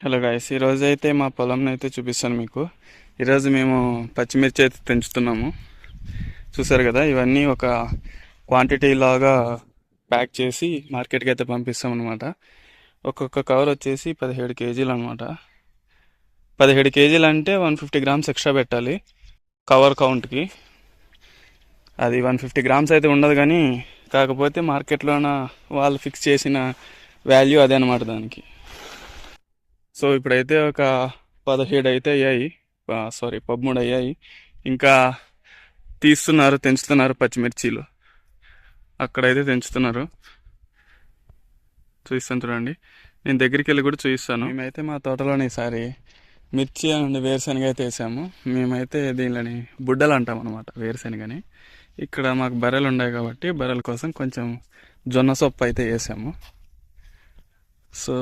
Hello guys ఈరోజు అయితే మా పొలంని అయితే చూపిస్తాను మీకు. ఈరోజు మేము పచ్చిమిర్చి అయితే పెంచుతున్నాము చూసారు కదా ఇవన్నీ ఒక క్వాంటిటీ లాగా ప్యాక్ చేసి మార్కెట్కి అయితే పంపిస్తాం అనమాట ఒక్కొక్క కవర్ వచ్చేసి పదిహేడు కేజీలు అనమాట పదిహేడు కేజీలు అంటే వన్ ఫిఫ్టీ గ్రామ్స్ ఎక్స్ట్రా పెట్టాలి కవర్ కౌంట్కి అది వన్ ఫిఫ్టీ గ్రామ్స్ అయితే ఉండదు కానీ కాకపోతే మార్కెట్లోన వాళ్ళు ఫిక్స్ చేసిన వాల్యూ అదే అనమాట దానికి. సో ఇప్పుడైతే ఒక పదిహేడు అయితే అయ్యాయి సారీ పదమూడు అయ్యాయి ఇంకా తీస్తున్నారు తెంచుతున్నారు పచ్చిమిర్చీలు. అక్కడైతే తెంచుతున్నారు. చూపిస్తాను చూడండి. నేను దగ్గరికి వెళ్ళి కూడా చూపిస్తాను. మేమైతే మా తోటలోని ఈసారి మిర్చి అండ్ వేరుశనగ అయితే వేసాము. మేమైతే దీనిలోని బుడ్డలు అంటాం అనమాట వేరుశనగని. ఇక్కడ మాకు బర్రెలు ఉన్నాయి కాబట్టి బర్రెల కోసం కొంచెం జొన్న సొప్పు అయితే వేసాము. సో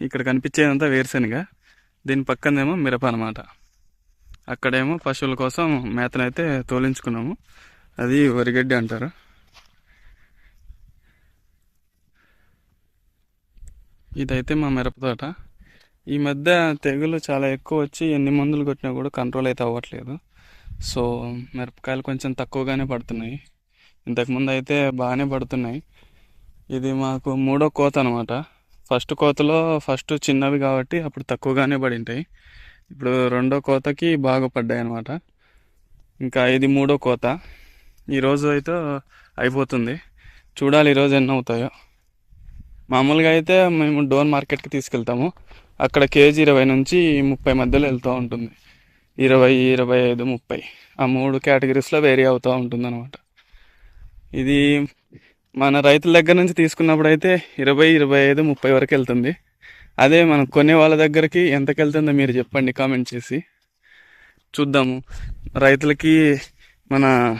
ఇక్కడ కనిపించేదంతా వేరుశనగ. దీని పక్కనేమో మిరప అనమాట అక్కడేమో పశువుల కోసం మేతనైతే తోలించుకున్నాము. అది వరిగడ్డి అంటారు. ఇదైతే మా మిరప తోట. ఈ మధ్య తెగులు చాలా ఎక్కువ వచ్చి ఎన్ని మందులు కొట్టినా కూడా కంట్రోల్ అయితే అవ్వట్లేదు. సో మిరపకాయలు కొంచెం తక్కువగానే పడుతున్నాయి. ఇంతకుముందు అయితే బాగానే పడుతున్నాయి. ఇది మాకు మూడో కోత అనమాట ఫస్ట్ కోతలో ఫస్ట్ చిన్నవి కాబట్టి అప్పుడు తక్కువగానే పడి ఉంటాయి ఇప్పుడు రెండో కోతకి బాగా పడ్డాయి అనమాట ఇంకా ఇది మూడో కోత. ఈరోజు అయితే అయిపోతుంది. చూడాలి ఈరోజు ఎన్ని అవుతాయో. మామూలుగా అయితే మేము డోన్ మార్కెట్కి తీసుకెళ్తాము. అక్కడ కేజీ ఇరవై నుంచి ముప్పై మధ్యలో వెళ్తూ ఉంటుంది. ఇరవై ఇరవై ఐదు ముప్పై. ఆ మూడు కేటగిరీస్లో వేరీ అవుతూ ఉంటుంది అనమాట ఇది మన రైతుల దగ్గర నుంచి తీసుకున్నప్పుడు అయితే ఇరవై ఇరవై ఐదు ముప్పై వరకు వెళ్తుంది. అదే మనం కొనే వాళ్ళ దగ్గరికి ఎంతకు వెళ్తుందో మీరు చెప్పండి కామెంట్ చేసి. చూద్దాము. రైతులకి మన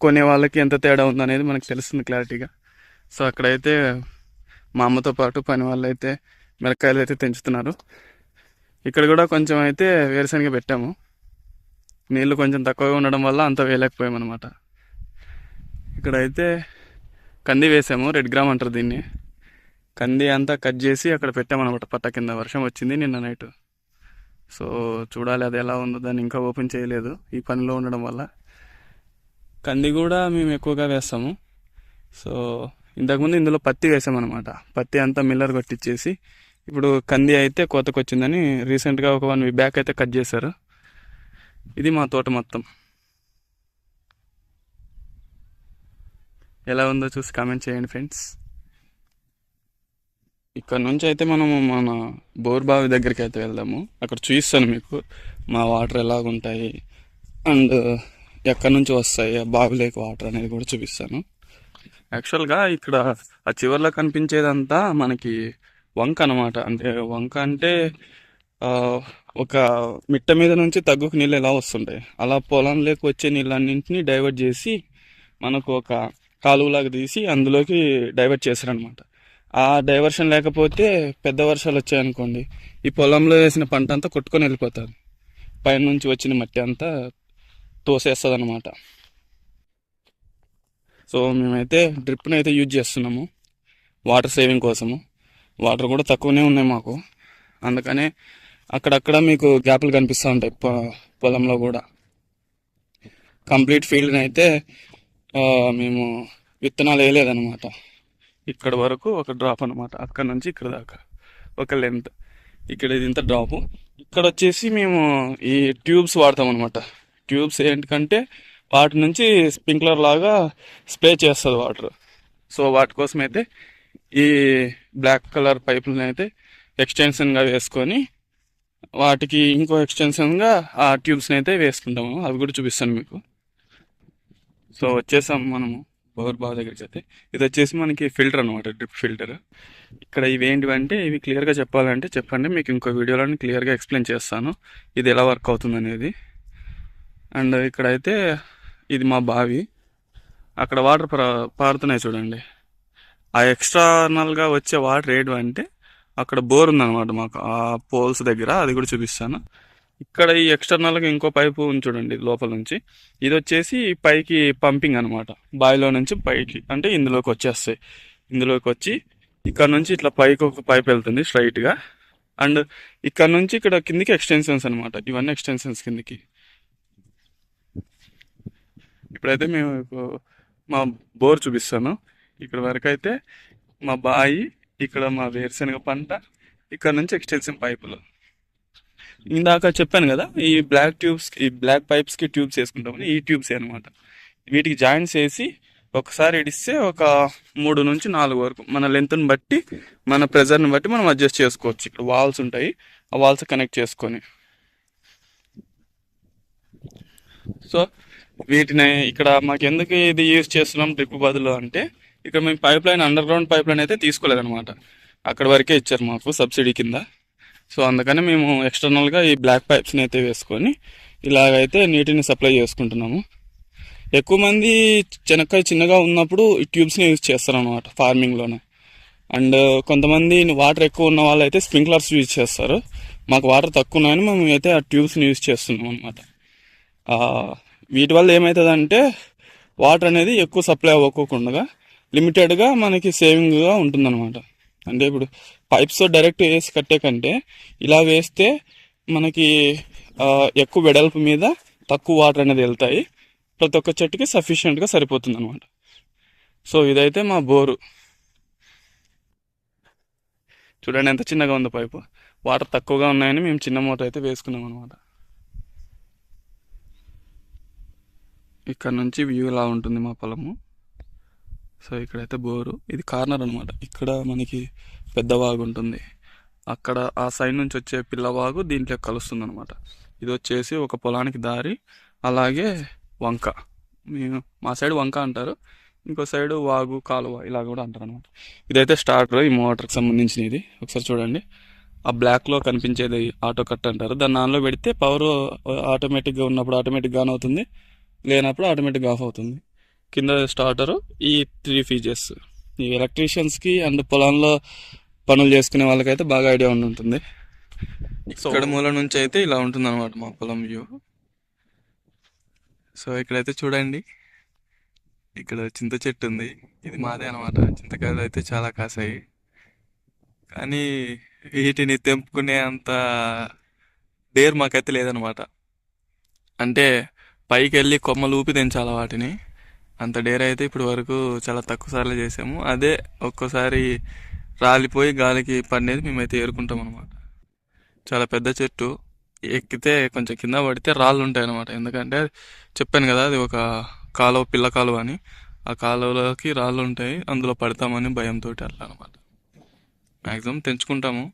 కొనే వాళ్ళకి ఎంత తేడా ఉందనేది మనకు తెలుస్తుంది క్లారిటీగా. సో అక్కడైతే మా అమ్మతో పాటు పని వాళ్ళు అయితే మిరకాయలు అయితే తెంచుతున్నారు. ఇక్కడ కూడా కొంచెం అయితే వేరుశనగ పెట్టాము. నీళ్ళు కొంచెం తక్కువగా ఉండడం వల్ల అంత వేయలేకపోయామన్నమాట. ఇక్కడైతే కంది వేసాము రెడ్ గ్రామ్ అంటారు దీన్ని. కంది అంతా కట్ చేసి అక్కడ పెట్టామన్నమాట పట్ట కింద. వర్షం వచ్చింది నిన్న నైట్. సో చూడాలి అది ఎలా ఉందో దాన్ని ఇంకా ఓపెన్ చేయలేదు ఈ పనిలో ఉండడం వల్ల. కంది కూడా మేము ఎక్కువగా వేస్తాము. సో ఇంతకుముందు ఇందులో పత్తి వేసామన్నమాట. పత్తి అంతా మిల్లర్ కొట్టించేసి ఇప్పుడు కంది అయితే కోతకు వచ్చిందని రీసెంట్గా ఒక వన్ వీక్ బ్యాక్ అయితే కట్ చేశారు. ఇది మా తోట మొత్తం. ఎలా ఉందో చూసి కామెంట్ చేయండి ఫ్రెండ్స్ ఇక్కడ నుంచి అయితే మనము మన బోర్ బావి దగ్గరికి అయితే వెళ్దాము. అక్కడ చూపిస్తాను మీకు మా వాటర్ ఎలాగుంటాయి అండ్ ఎక్కడి నుంచి వస్తాయి ఆ బావిలోకి వాటర్ అనేది కూడా చూపిస్తాను. యాక్చువల్గా ఇక్కడ ఆ చివర్లో కనిపించేదంతా మనకి వంక అనమాట అంటే వంక అంటే ఒక మిట్ట మీద నుంచి తగ్గుకు నీళ్ళు ఎలా వస్తుంటాయి? అలా పొలంలోకి వచ్చే నీళ్ళన్నింటినీ డైవర్ట్ చేసి మనకు ఒక కాలువలాగా తీసి అందులోకి డైవర్ట్ చేశారనమాట ఆ డైవర్షన్ లేకపోతే పెద్ద వర్షాలు వచ్చాయనుకోండి ఈ పొలంలో వేసిన పంట అంతా కొట్టుకొని వెళ్ళిపోతుంది. పైన నుంచి వచ్చిన మట్టి అంతా తోసేస్తుంది అనమాట సో మేమైతే డ్రిప్ని అయితే యూజ్ చేస్తున్నాము వాటర్ సేవింగ్ కోసము. వాటర్ కూడా తక్కువనే ఉన్నాయి మాకు. అందుకనే అక్కడక్కడ మీకు గ్యాప్లు కనిపిస్తూ ఉంటాయి పొ- పొలంలో కూడా. కంప్లీట్ ఫీల్డ్ని అయితే మేము విత్తనాలు వేయలేదన్నమాట. ఇక్కడ వరకు ఒక డ్రాప్ అనమాట అక్కడ నుంచి ఇక్కడ దాకా. ఒక లెంత్. ఇక్కడ ఇది ఇంత డ్రాపు. ఇక్కడ వచ్చేసి మేము ఈ ట్యూబ్స్ వాడతాం అనమాట ట్యూబ్స్ ఏంటంటే వాటి నుంచి స్ప్రింక్లర్ లాగా స్ప్రే చేస్తుంది వాటర్. సో వాటి కోసం అయితే ఈ బ్లాక్ కలర్ పైపులను అయితే ఎక్స్టెన్షన్గా వేసుకొని వాటికి ఇంకో ఎక్స్టెన్షన్గా ఆ ట్యూబ్స్ని అయితే వేసుకుంటాము. అవి కూడా చూపిస్తాను మీకు. సో వచ్చేసాం మనము బోర్ బావ దగ్గరికి అయితే. ఇది వచ్చేసి మనకి ఫిల్టర్ అనమాట డ్రిప్ ఫిల్టర్. ఇక్కడ ఇవి ఏంటివంటే ఇవి క్లియర్గా చెప్పాలంటే చెప్పండి మీకు ఇంకో వీడియోలో క్లియర్గా ఎక్స్ప్లెయిన్ చేస్తాను. ఇది ఎలా వర్క్ అవుతుంది అనేది. అండ్ ఇక్కడైతే ఇది మా బావి. అక్కడ వాటర్ పారుతున్నాయి చూడండి. ఆ ఎక్స్టర్నల్గా వచ్చే వాటర్ ఏంటి అంటే అక్కడ బోర్ ఉందన్నమాట మాకు ఆ పోల్స్ దగ్గర అది కూడా చూపిస్తాను. ఇక్కడ ఈ ఎక్స్టర్నల్గా ఇంకో పైపు ఉంది చూడండి లోపల నుంచి. ఇది వచ్చేసి పైకి పంపింగ్ అనమాట బావిలో నుంచి పైకి అంటే ఇందులోకి వచ్చేస్తాయి. ఇందులోకి వచ్చి ఇక్కడ నుంచి ఇట్లా పైకి ఒక పైప్ వెళ్తుంది స్ట్రైట్గా అండ్ ఇక్కడ నుంచి ఇక్కడ కిందికి ఎక్స్టెన్షన్స్ అనమాట ఇవన్నీ ఎక్స్టెన్షన్స్ కిందికి. ఇప్పుడైతే మేము మా బోర్ చూపిస్తాను. ఇక్కడ వరకు అయితే మా బాయి ఇక్కడ మా వేరుశనగ పంట ఇక్కడ నుంచి ఎక్స్టెన్షన్ పైపులు. ఇందాక చెప్పాను కదా ఈ బ్లాక్ ట్యూబ్స్ ఈ బ్లాక్ పైప్స్కి ట్యూబ్స్ వేసుకుంటామని ఈ ట్యూబ్స్ అనమాట వీటికి జాయింట్స్ వేసి ఒకసారి ఇడిస్తే ఒక మూడు నుంచి నాలుగు వరకు మన లెంత్ని బట్టి మన ప్రెజర్ని బట్టి మనం అడ్జస్ట్ చేసుకోవచ్చు. ఇక్కడ వాల్స్ ఉంటాయి ఆ వాల్స్ కనెక్ట్ చేసుకొని. సో వీటిని ఇక్కడ మాకు ఎందుకు ఇది యూజ్ చేస్తున్నాం డ్రిప్ బదులు అంటే ఇక్కడ మేము pipeline underground pipeline అయితే తీసుకోలేదన్నమాట. అక్కడ వరకే ఇచ్చారు మాకు సబ్సిడీ కింద. సో అందుకని మేము ఎక్స్టర్నల్గా ఈ బ్లాక్ పైప్స్ని అయితే వేసుకొని ఇలాగైతే నీటిని సప్లై చేసుకుంటున్నాము. ఎక్కువ మంది చెనక్కాయ చిన్నగా ఉన్నప్పుడు ఈ ట్యూబ్స్ని యూజ్ చేస్తారు అనమాట ఫార్మింగ్లోనే అండ్ కొంతమంది వాటర్ ఎక్కువ ఉన్న వాళ్ళు అయితే స్ప్రింక్లర్స్ యూజ్ చేస్తారు. మాకు వాటర్ తక్కువ ఉన్నాయని మేము అయితే ఆ ట్యూబ్స్ని యూజ్ చేస్తున్నాం అనమాట వీటి వల్ల ఏమవుతుందంటే వాటర్ అనేది ఎక్కువ సప్లై అవ్వకుండా లిమిటెడ్గా మనకి సేవింగ్గా ఉంటుందన్నమాట. అంటే ఇప్పుడు పైప్స్తో డైరెక్ట్ వేసి కట్టే కంటే ఇలా వేస్తే మనకి ఎక్కువ వెడల్పు మీద తక్కువ వాటర్ అనేది వెళ్తాయి. ప్రతి ఒక్క చెట్టుకి సఫిషియెంట్గా సరిపోతుంది అనమాట సో ఇదైతే మా బోరు. చూడండి ఎంత చిన్నగా ఉందో పైపు. వాటర్ తక్కువగా ఉన్నాయని మేము చిన్న మోటార్ అయితే వేసుకున్నాం అనమాట ఇక్కడ నుంచి వ్యూ ఇలా ఉంటుంది మా పొలము. సో ఇక్కడైతే బోరు. ఇది కార్నర్ అనమాట ఇక్కడ మనకి పెద్ద వాగు ఉంటుంది. అక్కడ ఆ సైడ్ నుంచి వచ్చే పిల్లవాగు దీంట్లో కలుస్తుంది అనమాట ఇది వచ్చేసి ఒక పొలానికి దారి అలాగే వంక. మేము మా సైడ్ వంక అంటారు. ఇంకో సైడు వాగు కాలువ ఇలా కూడా అంటారు అనమాట ఇదైతే స్టార్టర్ ఈ మోటార్కి సంబంధించిన ఇది ఒకసారి చూడండి. ఆ బ్లాక్లో కనిపించేది ఆటో కట్ అంటారు. దాన్ని ఆన్లో పెడితే పవర్ ఆటోమేటిక్గా ఉన్నప్పుడు ఆటోమేటిక్గా ఆన్ అవుతుంది. లేనప్పుడు ఆటోమేటిక్గా ఆఫ్ అవుతుంది. కింద స్టార్టరు ఈ త్రీ ఫీజెస్ ఈ ఎలక్ట్రీషియన్స్కి అండ్ పొలంలో పనులు చేసుకునే వాళ్ళకైతే బాగా ఐడియా ఉండి ఉంటుంది ఇక్కడ మూల నుంచి అయితే ఇలా ఉంటుంది అనమాట మా పొలం వ్యూ సో ఇక్కడైతే చూడండి. ఇక్కడ చింత చెట్టు ఉంది. ఇది మాదే అనమాట చింతకాయలు అయితే చాలా కాసాయి. కానీ వీటిని తెంపుకునే అంత డేర్ మాకైతే లేదనమాట అంటే పైకి వెళ్ళి కొమ్మలు ఊపి తెంచాలి వాటిని. అంత డేర్ అయితే ఇప్పుడు వరకు చాలా తక్కువ సార్లు చేసాము. అదే ఒక్కోసారి రాలిపోయి గాలికి పడినది మేమైతే ఏరుకుంటాం అనమాట చాలా పెద్ద చెట్టు. ఎక్కితే కొంచెం కింద పడితే రాళ్ళు ఉంటాయి అనమాట ఎందుకంటే చెప్పాను కదా అది ఒక కాలువ పిల్ల కాలువ అని. ఆ కాలువలోకి రాళ్ళు ఉంటాయి. అందులో పడతామని భయంతో అట్లా అనమాట మ్యాక్సిమం తెంచుకుంటాము.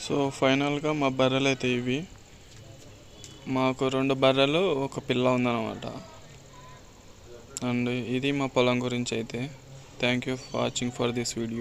సో ఫైనల్గా మా బర్రెలు అయితే ఇవి. మాకు రెండు బర్రెలు ఒక పిల్ల ఉందన్నమాట. అండ్ ఇది మా పొలం గురించి అయితే. Thank you for watching for this video